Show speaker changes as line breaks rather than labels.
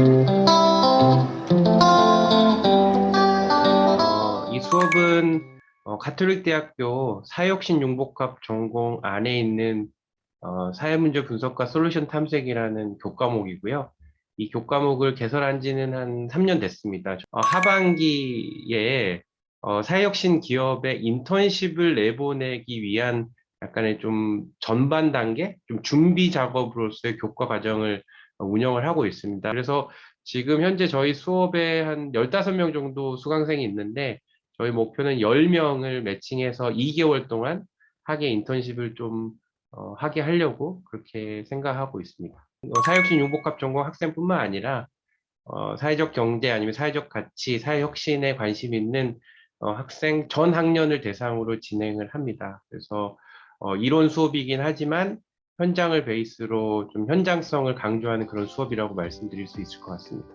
어, 이 수업은 어, 가톨릭대학교 사회혁신 융복합 전공 안에 있는 어, 사회문제 분석과 솔루션 탐색이라는 교과목이고요. 이 교과목을 개설한 지는 한 3년 됐습니다. 어, 하반기에 어, 사회혁신 기업에 인턴십을 내보내기 위한 약간의 좀 전반 단계, 좀 준비 작업으로서의 교과 과정을 어, 운영을 하고 있습니다. 그래서 지금 현재 저희 수업에 한 15명 정도 수강생이 있는데 저희 목표는 10명을 매칭해서 2개월 동안 학예 인턴십을 좀 어, 하게 하려고 그렇게 생각하고 있습니다. 어, 사회혁신 융복합 전공 학생뿐만 아니라 어, 사회적 경제 아니면 사회적 가치, 사회혁신에 관심 있는 어, 학생 전 학년을 대상으로 진행을 합니다. 그래서 어, 이론 수업이긴 하지만 현장을 베이스로 좀 현장성을 강조하는 그런 수업이라고 말씀드릴 수 있을 것 같습니다.